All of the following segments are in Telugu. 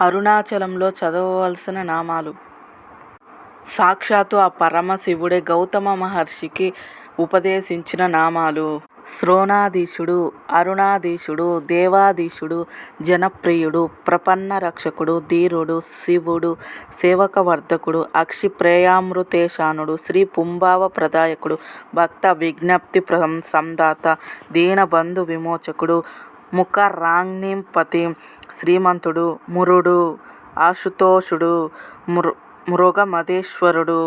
అరుణాచలంలో చదవవలసిన నామాలు. సాక్షాత్తు ఆ పరమశివుడే గౌతమ మహర్షికి ఉపదేశించిన నామాలు. శ్రోణాధీశుడు అరుణాధీశుడు దేవాధీశుడు జనప్రియుడు ప్రపన్న రక్షకుడు ధీరుడు శివుడు సేవకవర్ధకుడు అక్షి ప్రేయామృతేశానుడు శ్రీ పుంభావ ప్రదాయకుడు భక్త విజ్ఞప్తి సందాత దీనబంధు విమోచకుడు ముఖరాంఘ్రిపతి శ్రీమంతుడు మురుడు ఆశుతోషుడు మృ మృగమధేశ్వరుడు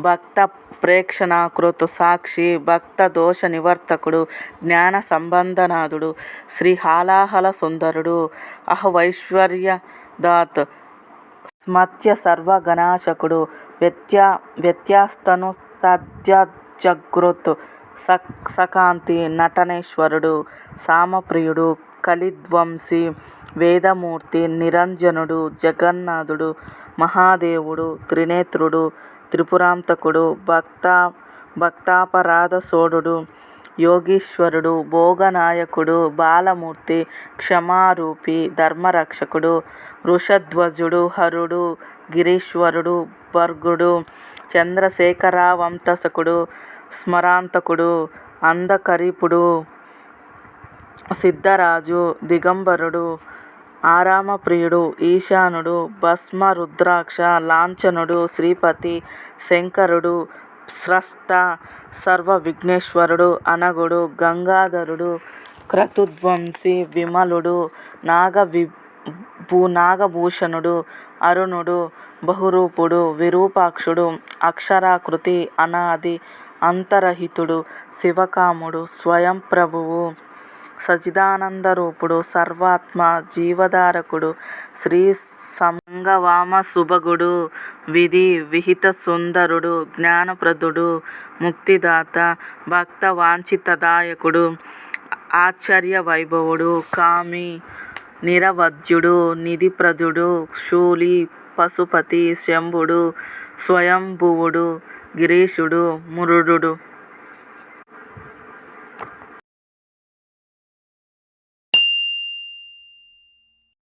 భక్త ప్రేక్షణాకృత్ సాక్షి భక్త దోష నివర్తకుడు జ్ఞాన సంబంధనాథుడు శ్రీ హాలాహల సుందరుడు అహవైశ్వర్యదాత్ స్మత్య సర్వగణాశకుడు సక్ సకాంతి నటనేశ్వరుడు సామప్రియుడు కలిధ్వంసి వేదమూర్తి నిరంజనుడు జగన్నాథుడు మహాదేవుడు త్రినేత్రుడు త్రిపురాంతకుడు భక్తాపరాధసోఢుడు యోగీశ్వరుడు భోగనాయకుడు బాలమూర్తి క్షమారూపి ధర్మరక్షకుడు వృషధ్వజుడు హరుడు గిరీశ్వరుడు భర్గుడు చంద్రశేఖరావంతసకుడు స్మరాంతకుడు అంధకరీపుడు సిద్ధరాజు దిగంబరుడు ఆరామప్రియుడు ఈశానుడు భస్మ రుద్రాక్ష లాంఛనుడు శ్రీపతి శంకరుడు స్రష్ట విఘ్నేశ్వరుడు అనగుడు గంగాధరుడు క్రతుధ్వంసి విమలుడు నాగభూషణుడు అరుణుడు బహురూపుడు విరూపాక్షుడు అక్షరాకృతి అనాది అంతరహితుడు శివకాముడు స్వయం ప్రభువు. సచిదానంద రూపుడు సర్వాత్మ జీవధారకుడు శ్రీ సంగవామ సుభగుడు విధి విహిత సుందరుడు జ్ఞానప్రదుడు ముక్తిదాత భక్త వాంఛితదాయకుడు ఆశ్చర్య వైభవుడు కామి నిరవధ్యుడు నిధిప్రదుడు శూలి పశుపతి శంభుడు స్వయంభువుడు గిరీశుడు మురుడు